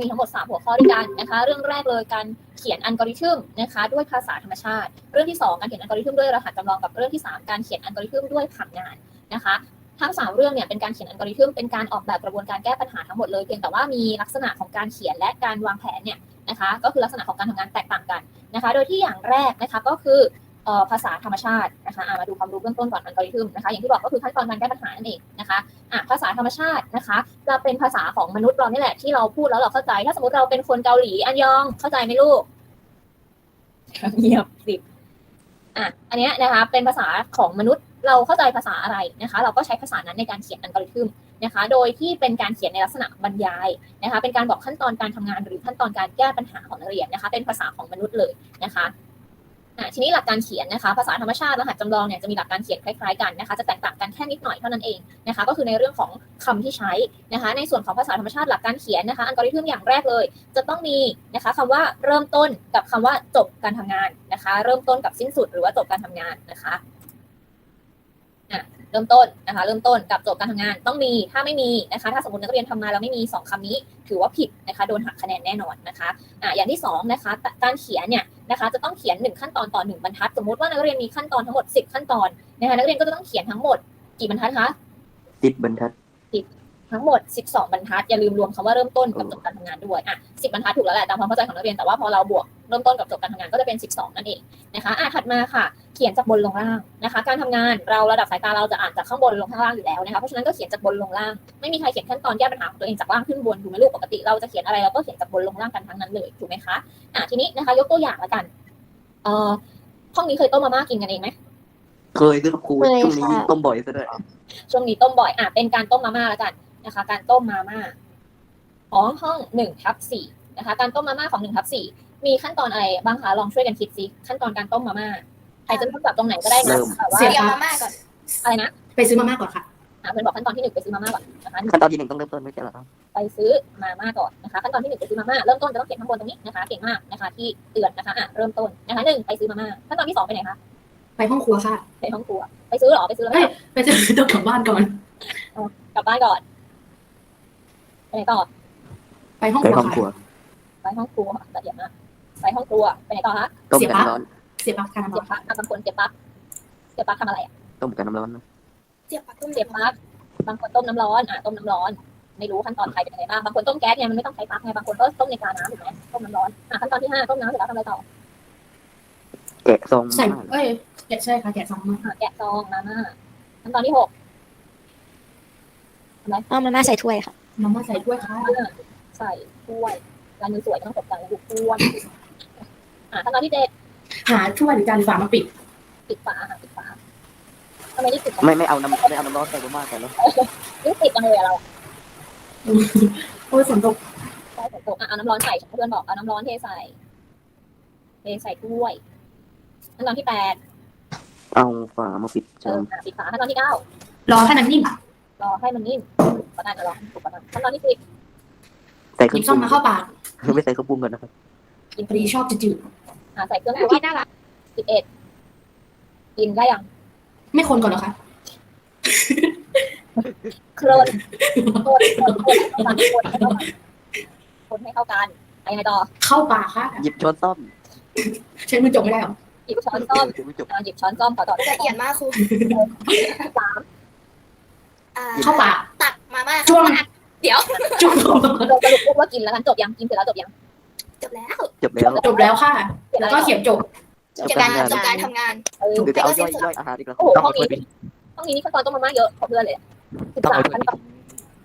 มีทั้งหมด 3 หัวข้อด้วยกันนะคะ เรื่องแรกเลยการเขียนอัลกอริทึมนะคะด้วยภาษาธรรมชาติ เรื่องที่ 2 การเขียนอัลกอริทึมด้วยรหัสจำลองกับเรื่องที่ 3 การเขียนอัลกอริทึมด้วยผังงานนะคะทั้งสามเรื่องเนี่ยเป็นการเขียนอัลกอริทึมเป็นการออกแบบกระบวนการแก้ปัญหาทั้งหมดเลยเพียงแต่ว่ามีลักษณะของการเขียนและการวางแผนเนี่ยนะคะก็คือลักษณะของการทำงานแตกต่างกันนะคะ โดยที่อย่างแรกนะคะก็คือ ภาษาธรรมชาตินะคะอะมาดูความรู้เบื้องต้นก่อนอัลกอริทึมนะคะอย่างที่บอกก็คือขั้นตอนการแก้ปัญหานั่นเองนะคะะภาษาธรรมชาตินะคะจะเป็นภาษาของมนุษย์เรานี่แหละที่เราพูดแล้วเราเข้าใจ ถ้าสมมติเราเป็นคนเกาหลีอันยองเข้าใจไหมลูกเงียบสิอะอันนี้นะคะเป็นภาษาของมนุษย์เราเข้าใจภาษาอะไรนะคะ เราก็ใช้ภาษานั้นในการเขียนอัลกอริทึมนะคะ โดยที่เป็นการเขียนในลักษณะบรรยายนะคะ เป็นการบอกขั้นตอนการทำงานหรือขั้นตอนการแก้ปัญหาของนักเรียนนะคะ เป็นภาษาของมนุษย์เลยนะคะ ทีนี้หลักการเขียนนะคะ ภาษาธรรมชาติรหัสจำลองเนี่ยจะมีหลักการเขียนคล้ายๆกันนะคะ จะแตกต่างกันแค่นิดหน่อยเท่านั้นเองนะคะ ก็คือในเรื่องของคำที่ใช้นะคะ ในส่วนของภาษาธรรมชาติหลักการเขียนนะคะ อัลกอริทึมอย่างแรกเลย จะต้องมีนะคะคำว่าเริ่มต้นกับคำว่าจบการทำงานนะคะ เริ่มต้นกับสิ้นสุดหรือว่าจบการทำงานนะคะ เริ่มต้นนะคะเริ่มต้นกับจบการทำงานต้องมีถ้าไม่มีนะคะ ถ้าสมมตินักเรียนทำมาแล้วไม่มีสองคำนี้ ถือว่าผิดนะคะโดนหักคะแนนแน่นอนนะคะอะอย่างที่สองนะคะการเขียนเนี่ยนะคะจะต้องเขียนหนึ่งขั้นตอนต่อหนึ่งบรรทัด สมมติว่านักเรียนมีขั้นตอนทั้งหมดสิบขั้นตอนนะคะนักเรียนก็จะต้องเขียนทั้งหมดกี่บรรทัดคะติดบรรทัด ทั้งหมด 12 บรรทัด อย่าลืมรวมคำว่าเริ่มต้นกับจบการทำงานด้วยอะ10 บรรทัดถูกแล้วแหละตามความเข้าใจของนักเรียนแต่ว่าพอเราบวกเริ่มต้นกับจบการทำงานก็จะเป็น 12 นั่นเองนะคะอะถัดมาค่ะ เขียนจากบนลงล่างนะคะ การทำงานเราระดับสายตาเราจะอ่านจากข้างบนลงข้างล่างอยู่แล้วนะคะเพราะฉะนั้นก็เขียนจากบนลงล่างไม่มีใครเขียนขั้นตอนแก้ปัญหาของตัวเองจากล่างขึ้นบนถูกไหมลูกปกติเราจะเขียนอะไรเราก็เขียนจากบนลงล่างกันทั้งนั้นเลยถูกไหมคะอะทีนี้นะคะ ยกตัวอย่างละกันเอ่อห้องนี้เคยต้มมาม่ากินกันเองไหมเคยด้วยครับครูเคยช่วงนี้ค่ะต้มบ่อยซะด้วยช่วงนี้ต้มบ่อยอะเป็นการต้มมาม่าแล้วกัน นะคะ การต้มมาม่าของห้องหนึ่งทับสี่นะคะ การต้มมาม่าของหนึ่งทับสี่มีขั้นตอนอะไรบ้างคะลองช่วยกันคิดซิขั้นตอนการต้มมาม่าใครจะเริ่มจากตรงไหนก็ได้นะแต่ว่าเสียเตรียมมาม่าก่อนอะไรนะไปซื้อมาม่าก่อนค่ะอะเพื่อนบอกขั้นตอนที่หนึ่งไปซื้อมาม่าก่อนนะคะขั้นตอนที่หนึ่งต้องเริ่มต้นไม่ใช่เหรอครับไปซื้อมาม่าก่อนนะคะขั้นตอนที่หนึ่งไปซื้อมาม่าเริ่มต้นจะต้องเขียนข้างบนตรงนี้นะคะเก่งมากนะคะ ที่เตือนนะคะอะเริ่มต้นนะคะหนึ่งไปซื้อมาม่าขั้นตอนที่สองไปไหนคะไปห้องครัวค่ะ ไปห้องครัว ไปซื้อเหรอไปซื้อแล้วเอ้ยไปซื้อต้องกลับบ้านก่อนกลับบ้านก่อน ไปไหนต่อไปห้องไปครัวห้องครัวค่ะไปห้องครัวละเอียดมากไปห้องครัวไปไหนต่อคะต้มเสียกับปะน้ำร้อนเสียบปลั๊กการเสียบปลั๊กอะบางคนเสียบปลั๊กเสียบปลั๊กทำอะไรอะต้มกับน้ำร้อนนะเสียบปากตุ้มเสียบปลั๊กบางคนต้มน้ำร้อนอะต้มน้ำร้อน ไม่รู้ขั้นตอนใครเป็นยังไงบ้างบางคนต้มแก๊สเนี่ยมันไม่ต้องใช้ปลั๊กไงบางคนก็ต้มในกาน้ำถูกไหมต้มน้ำร้อนอะขั้นตอนที่ห้าต้มน้ำเสร็จแล้วทำอะไรต่อแกะซองใส่มาเอ้ยแกะใช่ค่ะแกะซองมาอะแกะซองมาม่าขั้นตอนที่หกเอามาม่าใส่ถ้วยค่ะ มาม่าใส่ถ้วยค่ะใส่ถ้วยลายมือสวยไม่ต้องตกใจนะลูกถ้วยอะขั้นตอนที่เจ็ดหาถ้วยหรือจานฝามาปิด ปิดฝาค่ะปิดฝาทำไมนี่ปิดไม่ไม่เอาน้ำไม่เอาน้ำร้อนใส่มาม่าใส่แล้วนี่ปิดจังเลยอะเราโอ้ยฝนตกใช่ฝนตกอะเอาน้ำร้อนใส่เพื่อนบอกเอาน้ำร้อนเทใส่เทใส่ถ้วยขั้นตอนที่แปดเอาฝามาปิดเอจาอนอะปิดฝาขั้นตอนที่เก้ารอให้มันนิ่มรอให้มันนิ่ม ก็ได้จะรอถูกก่อนขั้นตอนที่สิบใส่หเครื่ยิอบงปซ่อรุมงมาเข้าปากไม่ใส่เครื่องปรุงก่อนนะครับกินพอดีชอบจืดอะใส่เครื่องปรุงน่ารักสิบเอ็ดกินได้ยังๆไม่คนก่อนเหรอคะโคลนโคลนโคลนโคลนโคลนโคลนให้เข้ากันโคลนให้เข้ากันไปยังไงต่อเข้าปากค่ะหยิบช้อนซ่อมใช้มือจกไม่ได้เหรอหยิบช้อนส้อมหยิบไม่จบอะหยิบช้อนส้อมขอต่อด้วยละเอียดมากครูสามอ่า เข้าปากตักมาม่าช่วงเดี๋ยวจุกเราสรุปเรียกว่ากินแล้วกันจบยังกินเสร็จแล้วจบยังจบแล้วจบแล้วจบแล้วค่ะเสร็จแล้แล้ววก็เขียนจบ จบจบกาการรงานจบการทำงาน เออ เดี๋ยวจะเอาย่อยย่อยอาหารอีกแล้วโอ้โหต้องห้อเอางถ้วยนี้ไปห้องนี้นี่ขั้นตอนต้องมาม่าเยอะขอเพื่อนเลยสิบต้องสาเอามถ้วยขั้นไปตอน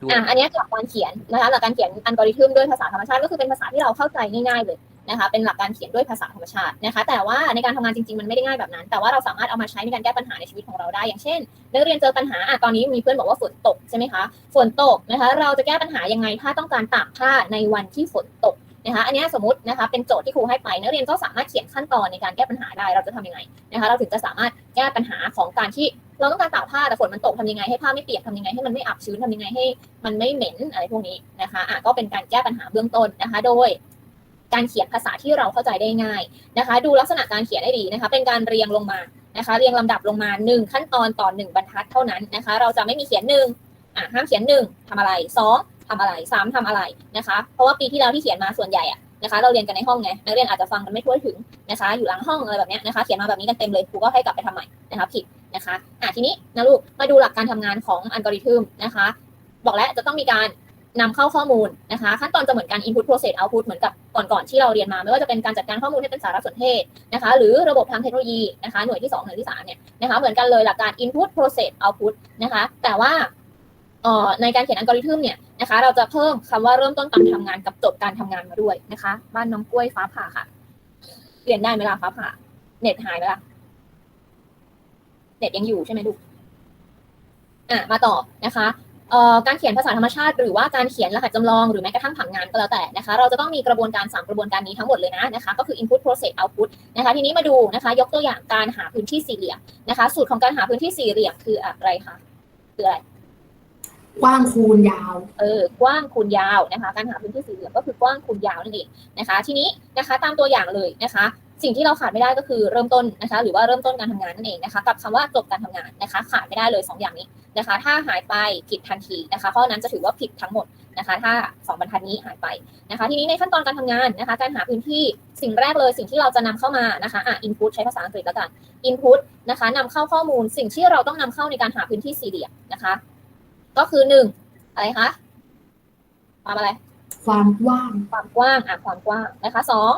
ด้วยอะอันเนี้ยหลักการเขียนนะคะหลักการเขียนอัลกอริทึมด้วยภาษาธรรมชาติก็คือเป็นภาษาที่เราเข้าใจง่ายๆเลย นะคะเป็นหลักการเขียนด้วยภาษาธรรมชาตินะคะ แต่ว่าในการทำงานจริงๆมันไม่ได้ง่ายแบบนั้น แต่ว่าเราสามารถเอามาใช้ในการแก้ปัญหาในชีวิตของเราได้ อย่างเช่นนักเรียนเจอปัญหาอะตอนนี้มีเพื่อนบอกว่าฝนตกใช่ไหมคะฝนตกนะคะเราจะแก้ปัญหายังไงถ้าต้องการตากผ้าในวันที่ฝนตกนะคะอันนี้สมมตินะคะเป็นโจทย์ที่ครูให้ไปนักเรียนก็สามารถเขียนขั้นตอนในการแก้ปัญหาได้เราจะทำยังไงนะคะเราถึงจะสามารถแก้ปัญหาของการที่เราต้องการตากผ้าแต่ฝนมันตกทำยังไงให้ผ้าไม่เปียกทำยังไงให้มันไม่อับชื้นทำยังไงให้ มันไม่เหม็นอะไรพวกนี้นะคะอะก็เป็นการแก้ปัญหาเบื้องต้นนะคะ โดย การเขียนภาษาที่เราเข้าใจได้ง่ายนะคะ ดูลักษณะการเขียนได้ดีนะคะ เป็นการเรียงลงมานะคะ เรียงลำดับลงมาหนึ่งขั้นตอนต่อหนึ่งบรรทัดเท่านั้นนะคะ เราจะไม่มีเขียนหนึ่งอะห้ามเขียนหนึ่งทำอะไรสองทำอะไรสามทำอะไรนะคะ เพราะว่าปีที่แล้วที่เขียนมาส่วนใหญ่อะนะคะเราเรียนกันในห้องไงนักเรียนอาจจะฟังกันไม่ทั่วถึงนะคะ อยู่หลังห้องอะไรแบบเนี้ยนะคะ เขียนมาแบบนี้กันเต็มเลยครูก็ให้กลับไปทำใหม่นะคะผิดนะคะอะทีนี้นะลูกมาดูหลักการทำงานของอัลกอริทึมนะคะ บอกแล้วจะต้องมีการ นำเข้าข้อมูลนะคะขั้นตอนจะเหมือนกัน input process output เหมือนกับก่อนๆที่เราเรียนมา ไม่ว่าจะเป็นการจัดการข้อมูลให้เป็นสารสนเทศนะคะหรือระบบทางเทคโนโลยีนะคะหน่วยที่ 2 หน่วยที่3เนี่ยนะคะเหมือนกันเลยหลักการ input process output นะคะแต่ว่าในการเขียนอัลกอริทึมเนี่ยนะคะเราจะเพิ่มคำว่าเริ่มต้นการทำงานกับจบการทำงานมาด้วยนะคะ บ้านน้องกล้วยฟ้าผ่าค่ะเรียนได้ไหมล่ะฟ้าผ่า เน็ตหายไหมล่ะเน็ตยังอยู่ใช่ไหมลูกอะมาต่อนะคะ การเขียนภาษาธรรมชาติ หรือว่าการเขียนรหัสจำลองหรือแม้กระทั่งผังงานก็แล้วแต่นะคะ เราจะต้องมีกระบวนการ 3 กระบวนการนี้ทั้งหมดเลยนะนะคะ ก็คือ input process output นะคะ ทีนี้มาดูนะคะ ยกตัวอย่างการหาพื้นที่สี่เหลี่ยมนะคะ สูตรของการหาพื้นที่สี่เหลี่ยมคืออะไรคะคืออะไรกว้างคูณยาว เออ กว้างคูณยาวนะคะ การหาพื้นที่สี่เหลี่ยมก็คือกว้างคูณยาวนั่นเองนะคะ ทีนี้นะคะ ตามตัวอย่างเลยนะคะ สิ่งที่เราขาดไม่ได้ก็คือเริ่มต้นนะคะ หรือว่าเริ่มต้นการทำงานนั่นเองนะคะ กับคำว่าจบการทำงานนะคะ ขาดไม่ได้เลยสองอย่างนี้นะคะ ถ้าหายไปผิดทันทีนะคะข้อนั้นจะถือว่าผิดทั้งหมดนะคะ ถ้าสองบรรทัดนี้หายไปนะคะ ทีนี้ในขั้นตอนการทำงานนะคะ การหาพื้นที่สิ่งแรกเลยสิ่งที่เราจะนำเข้ามานะคะอะ input ใช้ภาษาอังกฤษแล้วกัน input นะคะนำเข้าข้อมูลสิ่งที่เราต้องนำเข้าในการหาพื้นที่สี่เหลี่ยมนะคะ ก็คือหนึ่งอะไรคะความอะไร ความกว้างความกว้างอะความกว้างนะคะสอง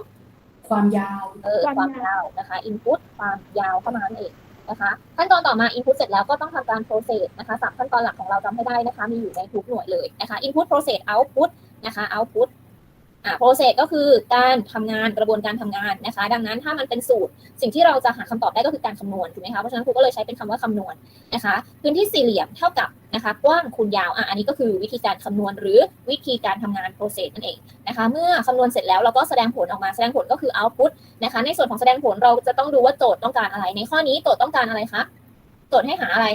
ความยาว เออความยาวนะคะ input ความยาวเข้ามานั่นเองนะคะขั้นตอนต่อมา input เสร็จแล้วก็ต้องทำการ process นะคะสามขั้นตอนหลักของเราจำให้ได้นะคะ มีอยู่ในทุกหน่วยเลยนะคะ input process output นะคะ output อ่า process ก็คือการทำงานกระบวนการทำงานนะคะ ดังนั้นถ้ามันเป็นสูตร สิ่งที่เราจะหาคำตอบได้ก็คือการคำนวณถูกไหมคะเพราะฉะนั้นครูก็เลยใช้เป็นคำว่าคำนวณนะคะ พื้นที่สี่เหลี่ยมเท่ากับนะคะกว้างคูณยาวอะอันนี้ก็คือวิธีการคำนวณหรือวิธีการทำงาน process นั่นเองนะคะ เมื่อคำนวณเสร็จแล้วเราก็แสดงผลออกมาแสดงผลก็คือ output นะคะ ในส่วนของแสดงผลเราจะต้องดูว่าโจทย์ต้องการอะไร ในข้อนี้โจทย์ต้องการอะไรคะโจทย์ให้หาอะไร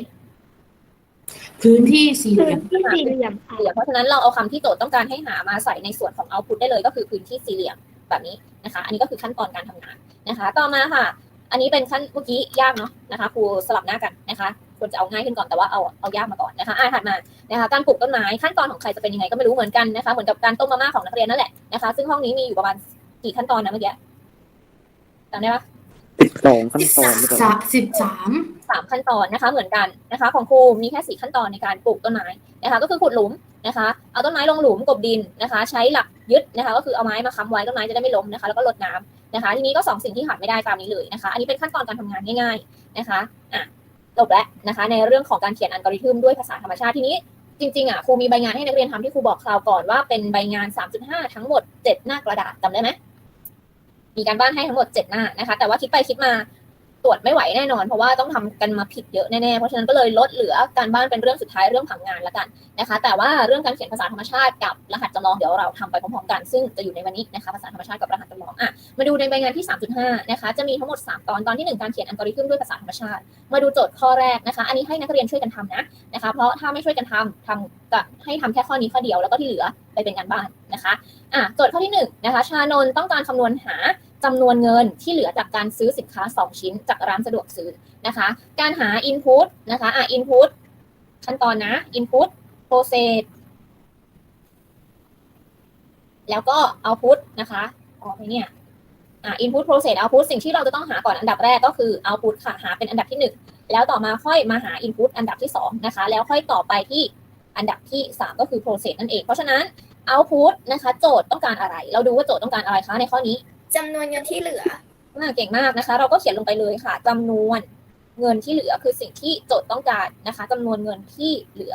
พื้นที่สี่เหลี่ยมที่สี่เหลี่ยมค่ะเหลี่ยมเพราะฉะนั้นเราเอาคำที่โจทย์ต้องการให้หามาใส่ในส่วนของ output ได้เลยก็คือพื้นที่สี่เหลี่ยมแบบนี้นะคะ อันนี้ก็คือขั้นตอนการทำงานนะคะ ต่อมาค่ะ อันนี้เป็นขั้นเมื่อกี้ยากเนาะนะคะครูสลับหน้ากันนะคะควรจะเอาง่ายขึ้นก่อนแต่ว่าเอาเอายากมาก่อนนะคะอ่าถัดมานะคะ การปลูกต้นไม้ขั้นตอนของใครจะเป็นยังไงก็ไม่รู้เหมือนกันนะคะเหมือนกับการต้มมาม่าของนักเรียนนั่นแหละนะคะ ซึ่งห้องนี้มีอยู่ประมาณกี่ขั้นตอนนะเมื่อกี้จำได้ปะ สิบสองขั้นตอนหรือเปล่า สามสิบสามสามขั้นตอนนะคะเหมือนกันนะคะ ของครูมีแค่สี่ขั้นตอนในการปลูกต้นไม้นะคะ ก็คือขุดหลุมนะคะ เอาต้นไม้ลงหลุมกลบดินนะคะ ใช้หลักยึดนะคะ ก็คือเอาไม้มาค้ำไว้ต้นไม้จะได้ไม่ล้มนะคะ แล้วก็รดน้ำนะคะ ทีนี้ก็สองสิ่งที่ขาดไม่ได้ตามนี้เลยนะคะ อันนี้เป็นขั้นตอนการทำงานง่าย ๆนะคะอะจบแล้วนะคะ ในเรื่องของการเขียนอัลกอริทึมด้วยภาษาธรรมชาติทีนี้ จริงๆอะครูมีใบงานให้นักเรียนทำที่ครูบอกคราวก่อนว่าเป็นใบงาน 3.5 ทั้งหมด 7 หน้ากระดาษจำได้ไหม มีการบ้านให้ทั้งหมด 7 หน้านะคะ แต่ว่าคิดไปคิดมา ตรวจไม่ไหวแน่นอน เพราะว่าต้องทำกันมาผิดเยอะแน่ๆ เพราะฉะนั้นก็เลยลดเหลือการบ้านเป็นเรื่องสุดท้ายเรื่องผังงานแล้วกันนะคะ แต่ว่าเรื่องการเขียนภาษาธรรมชาติกับรหัสจำลองเดี๋ยวเราทำไปพร้อมๆกัน ซึ่งจะอยู่ในวันนี้นะคะภาษาธรรมชาติกับรหัสจำลองอะมาดูในใบงานที่ 3.5 นะคะจะมีทั้งหมด 3 ตอนตอนที่ 1 การเขียนอัลกอริทึมด้วยภาษาธรรมชาติ มาดูโจทย์ข้อแรกนะคะอันนี้ให้นักเรียนช่วยกันทำนะนะคะเพราะถ้าไม่ช่วยกันทำทำจะให้ทำแค่ข้อนี้ข้อเดียวแล้วก็ที่เหลือไปเป็นการบ้านนะคะอะโจทย์ข้อที่หนึ่งนะคะชานนต้องการคำนวณหา จำนวนเงินที่เหลือจากการซื้อสินค้า 2 ชิ้นจากร้านสะดวกซื้อนะคะ การหา input นะคะอะ input ขั้นตอนนะ input process แล้วก็ output นะคะออกไหมเนี่ยอะ input process output สิ่งที่เราจะต้องหาก่อนอันดับแรกก็คือ output ค่ะ หาเป็นอันดับที่หนึ่งแล้วต่อมาค่อยมาหา input อันดับที่ 2 นะคะ แล้วค่อยต่อไปที่อันดับที่ 3 ก็คือ process นั่นเอง เพราะฉะนั้น output นะคะ โจทย์ต้องการอะไร เราดูว่าโจทย์ต้องการอะไรคะในข้อนี้ จำนวนเงินที่เหลืออ่าเก่งมากนะคะ เราก็เขียนลงไปเลยค่ะจำนวนเงินที่เหลือคือสิ่งที่โจทย์ต้องการนะคะจำนวนเงินที่เหลือ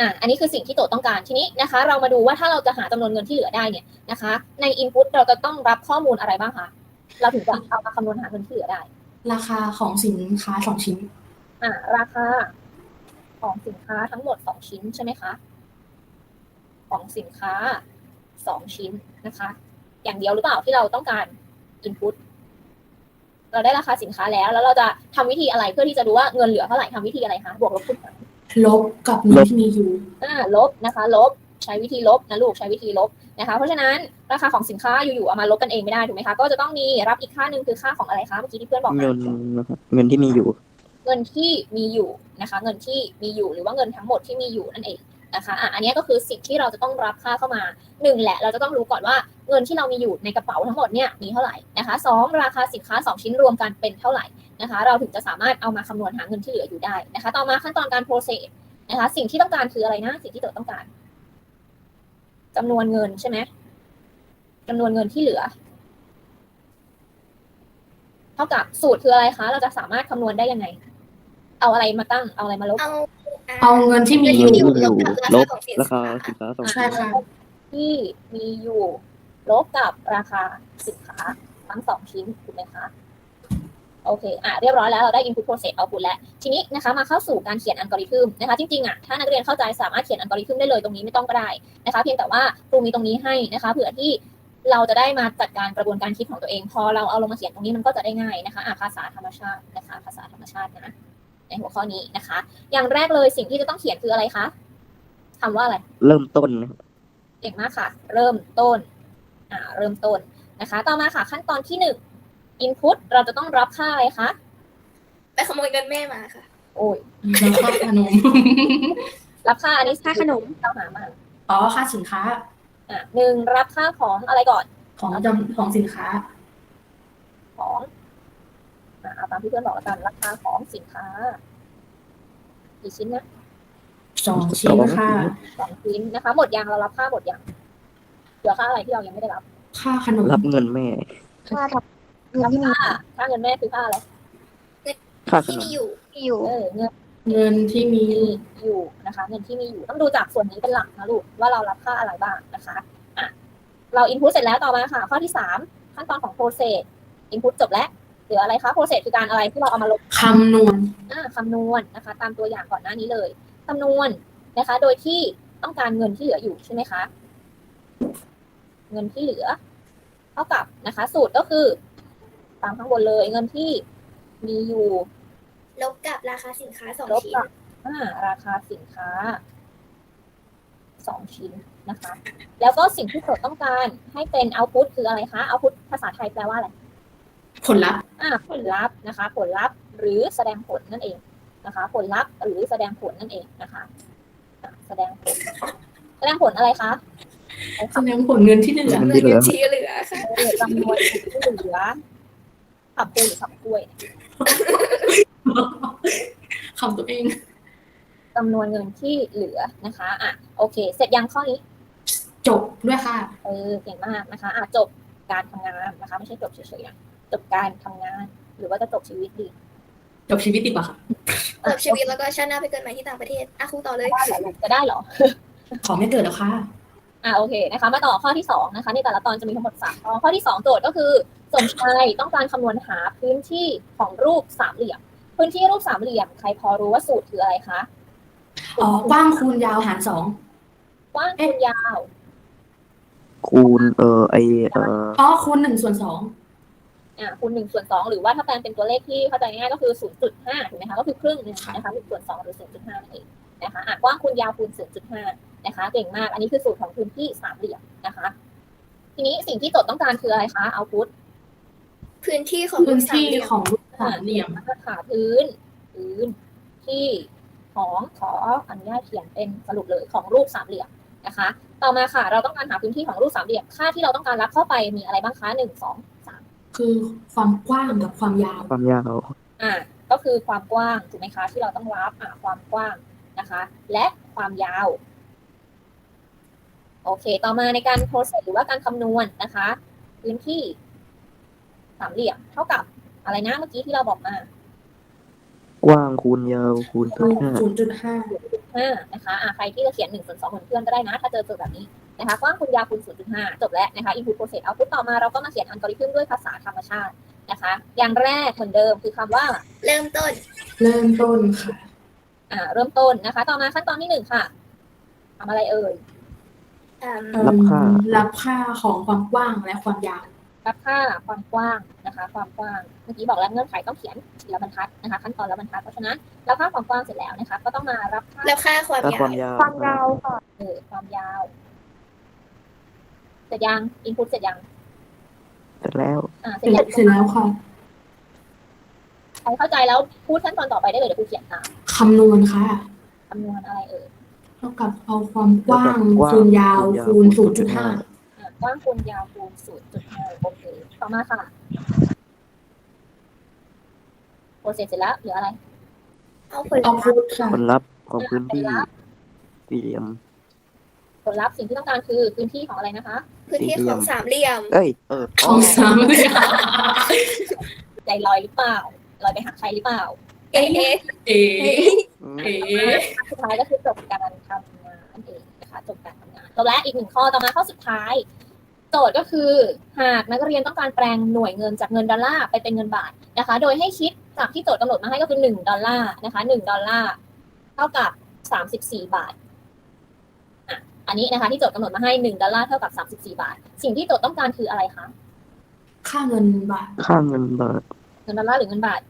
อ่าอันนี้คือสิ่งที่โจทย์ต้องการทีนี้นะคะ เรามาดูว่าถ้าเราจะหาจำนวนเงินที่เหลือได้เนี่ยนะคะ ใน input เราจะต้องรับข้อมูลอะไรบ้างคะเราถึงจะเอามาคำนวณหาเงินที่เหลือได้ ราคาของสินค้าสองชิ้นอ่าราคาของสินค้าทั้งหมดสองชิ้นใช่ไหมคะ ของสินค้าสองชิ้นนะคะ อย่างเดียวหรือเปล่าที่เราต้องการ input เราได้ราคาสินค้าแล้ว แล้วเราจะทำวิธีอะไรเพื่อที่จะดูว่าเงินเหลือเท่าไหร่ทำวิธีอะไรคะบวกลบคูณหารลบกับเงินที่มีอยู่อ่าลบนะคะ ลบใช้วิธีลบนะลูกใช้วิธีลบนะคะ เพราะฉะนั้นราคาของสินค้าอยู่ๆเอามาลบกันเองไม่ได้ถูกไหมคะก็จะต้องมีรับอีกค่าหนึ่งคือค่าของอะไรคะเมื่อกี้ที่เพื่อนบอกมาเงินนะครับเงินที่มีอยู่ เงินที่มีอยู่นะคะ เงินที่มีอยู่หรือว่าเงินทั้งหมดที่มีอยู่นั่นเอง นะคะอะอันนี้ก็คือสิ่งที่เราจะต้องรับค่าเข้ามาหนึ่งแหละเราจะต้องรู้ก่อนว่าเงินที่เรามีอยู่ในกระเป๋าทั้งหมดเนี่ยมีเท่าไหร่นะคะสองราคาสินค้าสองชิ้นรวมกันเป็นเท่าไหร่นะคะเราถึงจะสามารถเอามาคำนวณหาเงินที่เหลืออยู่ได้นะคะ ต่อมาขั้นตอนการ process นะคะสิ่งที่ต้องการคืออะไรนะสิ่งที่เต๋อต้องการจำนวนเงินใช่ไหมจำนวนเงินที่เหลือ เท่ากับสูตรคืออะไรคะ เราจะสามารถคำนวณได้ยังไง เอาอะไรมาตั้งเอาอะไรมาลบเอา เอาเงินที่มีเงินอที่ยู่มีอยู่ลลบบกับราราคาคาสินค้าสองใช่ค่ะ ที่มีอยู่ ลบกับราคาสินค้าทั้งสองชิ้นถูกไหมคะ โอเค อะ เรียบร้อยแล้ว เราได้ input process output แล้ว ทีนี้นะคะ มาเข้าสู่การเขียนอัลกอริทึมนะคะ จริงๆ อะ ถ้านักเรียนเข้าใจสามารถเขียนอัลกอริทึมได้เลยตรงนี้ไม่ต้องก็ได้นะคะ เพียงแต่ว่าครูมีตรงนี้ให้นะคะ เผื่อที่เราจะได้มาจัดการกระบวนการคิดของตัวเอง พอเราเอาลงมาเขียนตรงนี้มันก็จะได้ง่ายนะคะอะภาษาธรรมชาตินะคะ ภาษาธรรมชาตินะ ในหัวข้อนี้นะคะ อย่างแรกเลยสิ่งที่จะต้องเขียนคืออะไรคะคำว่าอะไร เริ่มต้นนะครับเก่งมากค่ะ เริ่มต้นอ่าเริ่มต้นนะคะ ต่อมาค่ะ ขั้นตอนที่หนึ่ง input เราจะต้องรับค่าอะไรคะไปขโมยเงินแม่มาค่ะ โอ้ยแล้วก็ขนม รับค่าอันนี้ค่าขนมเราหามาอ๋อค่าสินค้าอะหนึ่งรับค่าของอะไรก่อน ของจำของสินค้า ของอ่า เอาตามที่เพื่อนบอกแล้วกันราคาของสินค้ากี่ชิ้นนะสองชิ้นค่ะสองชิ้นนะคะ หมดยังเรารับค่าหมดยังเหลือค่าอะไรที่เรายังไม่ได้รับ ค่าขนมรับเงินแม่ ค่ารับค่าค่าเงินแม่คือค่าอะไรค่าขที่นมมีอยู่อยู่เออเงินเงินที่มีมีอยู่นะคะ เงินที่มีอยู่ต้องดูจากส่วนนี้เป็นหลักนะลูกว่าเรารับค่าอะไรบ้างนะคะอะเรา input เสร็จแล้วต่อมาค่ะ ข้อที่สามขั้นตอนของ process input จบแล้วเหลืออะไรคะ process คือการอะไรที่เราเอามาลงคำนวณอ่าคำนวณนะคะ ตามตัวอย่างก่อนหน้านี้เลยคำนวณนะคะ โดยที่ต้องการเงินที่เหลืออยู่ใช่ไหมคะ เงินที่เหลือ เท่ากับนะคะ สูตรก็คือ ตามข้างบนเลย เงินที่มีอยู่ลบกับราคาสินค้าสองลบชิ้นกับอ่าราคาสินค้าสองชิ้นนะคะ แล้วก็สิ่งที่โจทย์ต้องการให้เป็น output คืออะไรคะ output ภาษาไทยแปลว่าอะไร ผลลัพธ์อ่าผลลัพธ์นะคะ ผลลัพธ์หรือแสดงผลนั่นเองนะคะ ผลลัพธ์หรือแสดงผลนั่นเองนะคะอะแสดงผล แสดงผลอะไรคะไอ้แสดงผลเงินที่เหลือเงินเงิที่นเหลือที่เหลือค่ะคำเออจำนวนที่เหลือขับปูหรือขับกล้วยคำตัวเองจำนวนเงินที่เหลือนะคะอะโอเค เสร็จยังข้อนี้ จบด้วยค่ะ เออเก่งมากนะคะ อะจบการทำงานนะคะ ไม่ใช่จบเฉยๆนะ จบการทำงาน หรือว่าจะจบชีวิตดีจบชีวิตดีกว่าค่ะจบชีวิตแล้วก็ชาติหน้าไปเกิดใหม่ที่ต่างประเทศอะครูต่อเลย ได้เหรอลูกจะได้เหรอ ขอไม่เกิดแล้วค่ะ อ่าโอเคนะคะมาต่อข้อที่สองนะคะในแต่ละตอนจะมีทั้งหมดสามข้อข้อที่สองโจทย์ก็คือสมชายต้องการคำนวณหาพื้นที่ของรูปสามเหลี่ยม พื้นที่รูปสามเหลี่ยมใครพอรู้ว่าสูตรคืออะไรคะอ๋อกว้างคูณยาวหารสอง กว้างคูณยาวคูณเออไอเอออ๋อคูณหนึ่งส่วนสอง อ่าคูณหนึ่งส่วนสองหรือว่าถ้าแปลงเป็นตัวเลขที่เข้าใจง่ายก็คือศูนย์จุดห้าถูกไหมคะก็คือครึ่งหนึ่งนะคะหนึ่งส่วนสองหรือศูนย์จุดห้านั่นเองนะคะอะกว้างคูณยาวคูณศูนย์จุดห้านะคะเก่งมากอันนี้คือสูตรของพื้นที่สามเหลี่ยมนะคะ ทีนี้สิ่งที่โจทย์ต้องการคืออะไรคะเอาพุทพื้นที่ของพื้นสามที่เหลี่ยมของรูปสามเหลี่ยมมาตรฐานพื้นพื้นที่ของขออนุญาตเขียนเป็นสรุปเลยของรูปสามเหลี่ยมนะคะ ต่อมาค่ะ เราต้องการหาพื้นที่ของรูปสามเหลี่ยมค่าที่เราต้องการรับเข้าไปมีอะไรบ้างคะหนึ่งสองสาม คือความกว้างกับความยาว ความยาวอ่าก็คือความกว้างถูกไหมคะ ที่เราต้องรับอ่าความกว้างนะคะ และความยาว โอเค ต่อมาในการ process หรือว่าการคำนวณนะคะ พื้นที่สามเหลี่ยมเท่ากับอะไรนะเมื่อกี้ที่เราบอกมากว้างคูณยาวคูณคูณห้าศูนย์จุดห้าห้านะคะอ่าใครที่จะเขียนหนึ่งส่วนสองเหมือนเพื่อนก็ได้นะ ถ้าเจอโจทย์แบบนี้ นะคะกว้างคูณยาวคูณศูนย์จุดห้าจบแล้วนะคะ input process output ต่อมาเราก็มาเขียนอัลกอริทึมด้วยภาษาธรรมชาตินะคะ อย่างแรกเหมือนเดิมคือคำว่าเริ่มต้น เริ่มต้นค่ะอ่าเริ่มต้นนะคะ ต่อมาขั้นตอนที่หนึ่งค่ะทำอะไรเอ่ยอืมรับค่ารับค่าของความกว้างและความยาว รับค่าความกว้างนะคะ ความกว้าง เมื่อกี้บอกแล้วเงื่อนไขต้องเขียนทีละบรรทัดนะคะ ขั้นตอนละบรรทัด เพราะฉะนั้นรับค่าความกว้างเสร็จแล้วนะคะ ก็ต้องมารับค่าแล้วค่าความถ้ายาคววามยาว ความยาวค่ะเออความยาวเส ร็จยัง input เสร็จยังเสร็จแล้ว อ่าเสเสร็จยังร็จแล้วค่ะใครเข้าใจแล้วพูดขั้นตอนต่อไปได้เลยเดี๋ยวครูเขียนตามคำนวณค่ะคำนวณอะไรเอ่ยคเท่ากับเอาความกว้างกว้างคูณยาวคูณยาวคูณคูณ0.5 อะกว้างคูณยาวคูณศูนย์จุดห้าโอเคต่อมาค่ะโปรเซสเสร็จแล้วเหลืออะไร เอาผลเอาพุทค่ะ ผลลัพธ์ของพื้นที่สี่เหลี่ยมผลลัพธ์สิ่งที่ต้องการคือพื้นที่ของอะไรนะคะ พื้นที่ของสามเหลี่ยม เอ้ยเออของสามเหลี่ยมใจลอยหรือเปล่าลอยไปหาใครหรือเปล่า เอะเอะเอ๋อืมเอ๋สุดท้ายก็คือจบการทำงานนั่นเองนะคะจบการทำงานจบแล้วอีกหนึ่งข้อต่อมาข้อสุดท้าย โจทย์ก็คือหากนักเรียนต้องการแปลงหน่วยเงินจากเงินดอลลาร์ไปเป็นเงินบาทนะคะ โดยให้คิดจากที่โจทย์กำหนดมาให้ก็คือหนึ่งดอลลาร์นะคะหนึ่งดอลลาร์เท่ากับสามสิบสี่บาท อะอันนี้นะคะที่โจทย์กำหนดมาให้หนึ่งดอลลาร์เท่ากับสามสิบสี่บาท สิ่งที่โจทย์ต้องการคืออะไรคะ ค่าเงินบาท ค่าเงินบาท เงินดอลลาร์หรือเงินบาท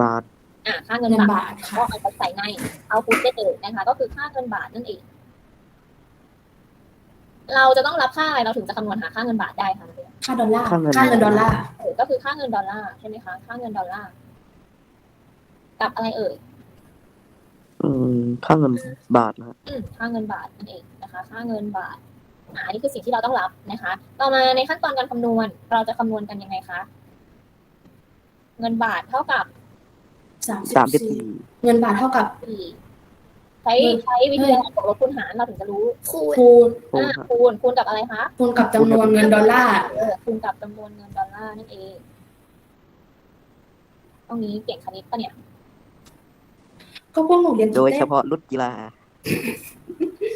บาท อะค่าเงินเงินบาบาททก็ค่ะเอาไปใส่ในเอาฟุตได้เลยนะคะ ก็คือค่าเงินบาทนั่นเอง เราจะต้องรับค่าอะไรเราถึงจะคำนวณหาค่าเงินบาทได้ค่ะนักเรียนค่าดอลลาร์ค่าเงินค่าเงิน ดอลลาร์เออก็คือค่าเงินดอลลาร์ใช่ไหมคะค่าเงินดอลลาร์กับอะไรเอ่ย อืม ค่าเงินบาทนะฮะอืมค่าเงินบาทนั่นเอง นะคะ ค่าเงินบาทอ่าอันนี้คือสิ่งที่เราต้องรับนะคะ ต่อมาในขั้นตอนการคำนวณ เราจะคำนวณกันยังไงคะ เงินบาทเท่ากับสามสามสิสิบบสี่สี่เงินบาทเท่ากับสี่ใช้ใช้วิธีการบวกลบคูณหารเราถึงจะรู้คูณคูณโอ้อ่าฮะคูณคูณกับอะไรคะ คูณกับจำนวนเงินดอลลาร์ เออคูณกับจำนวนเงินดอลลาร์นั่นเองตรงนี้เก่งคณิตปะเนี่ย ก็พวกหนูเรียนโดยเฉพาะรุ่นกีฬา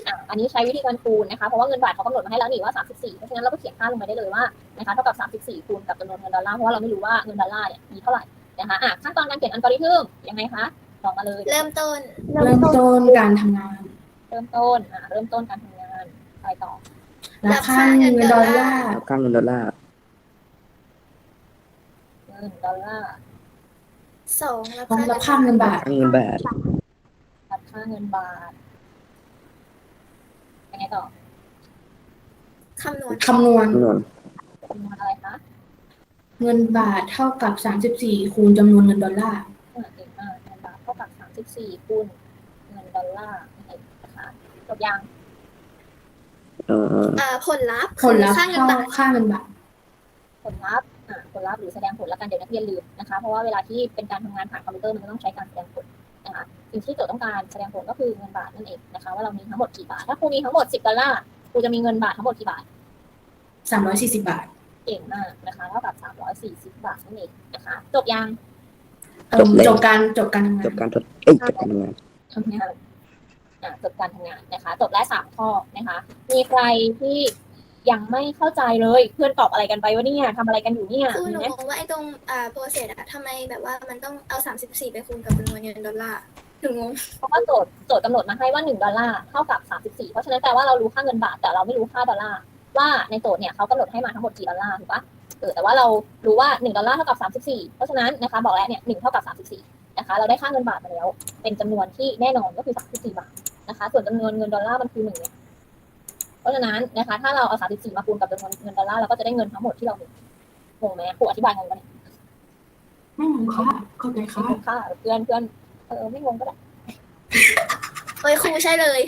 อะอันนี้ใช้วิธีการคูณนะคะ เพราะว่าเงินบาทเขากำหนดมาให้แล้วนี่ว่า 34 เพราะฉะนั้นเราก็เขียนค่าลงไปได้เลยว่านะคะเท่ากับ 34 คูณกับจำนวนเงินดอลลาร์ เพราะว่าเราไม่รู้ว่าเงินดอลลาร์เนี่ยมีเท่าไหร่นะคะอะขั้นตอนการเขียนอัลกอริทึมยังไงคะบอกมาเลย เริ่มต้น เริ่มต้นการทำงาน เริ่มต้นอะเริ่มต้นการทำงานไปต่อ ราคาเงินดอลลาร์ค่าเงินดอลลาร์เงินดอลลาร์สองรับพร้อมค่ารับค่าเงินบาท ค่าเงินบาท กับค่าเงินบาทยัง ไงต่อคำนวณคำนวณจำนวนคำนวณอะไรคะเงินบาทเท่ากับสามสิบสี่คูณจำนวนเงินดอลลาร์อะเก่งมากเงินบาทเท่ากับ34คูณเงินดอลลาร์นั่นเองนะคะจบยังเอ่ออ่าผลลัพธ์ผลลัพธ์ค่าเงินเท่าบาทค่าเงินบาท ผลลัพธ์อ่าผลลัพธ์หรือแสดงผลละกันเดี๋ยวนักเรียนลืมนะคะ เพราะว่าเวลาที่เป็นการทำงานผ่านคอมพิวเตอร์มันก็ต้องใช้การแสดงผลนะคะ สิ่งที่โจทย์ต้องการแสดงผลก็คือเงินบาทนั่นเองนะคะว่าเรามีทั้งหมดกี่บาท ถ้าครูมีทั้งหมด10ดอลลาร์ครูจะมีเงินบาททั้งหมดกี่บาทสามร้อยสี่สิบบาท เก่งมากนะคะเท่ากับ340บาทนั่นเองนะคะ จบยังเอิ่มจบการจบการทำงาจนบการทดเอ้ยจบการทำงานทำงานอ่าจบการทำงานนะคะ จบแล้วสามข้อนะคะ มีใครที่ ยังไม่เข้าใจเลยเพื่อนตอบอะไรกันไปว่าเนี่ยทำอะไรกันอยู่เนี่ยคือมีหนูไหมมองว่าไอ้ตรงอ่าโปรเซสอะทำไมแบบว่ามันต้องเอาสามสิบสี่ไปคูณกับจำนวนเงินดอลลาร์หนูงงเพราะว่าโจทย์โจทย์กำหนดมาให้ว่า 1 ดอลลาร์เท่ากับ 34 เพราะฉะนั้นแปลว่าเรารู้ค่าเงินบาทแต่เราไม่รู้ค่าดอลลาร์ว่าในโจทย์เนี่ยเขากำหนดให้มาทั้งหมดกี่ดอลลาร์ถูกปะเออแต่ว่าเรารู้ว่า 1 ดอลลาร์เท่ากับ 34 เพราะฉะนั้นนะคะบอกแล้วเนี่ย1เท่ากับ 34 นะคะ เราได้ค่าเงินบาทมาแล้ว เป็นจำนวนที่แน่นอนก็คือ 34 บาทนะคะ ส่วนจำนวนเงินดอลลาร์มันคือ1เนี่ย เพราะฉะนั้นนะคะถ้าเราเอา34มาคูณกับจำนวนเงินดอลลาร์เราก็จะได้เงินทั้งหมดที่เรามีงงไหมครูอธิบายงงปะเนี่ยไม่งงค่ะเข้าใจค่ะงงค่ะเพื่อนเพื่อนเออไม่งงก็ได้เอ้ยครูใช่เลย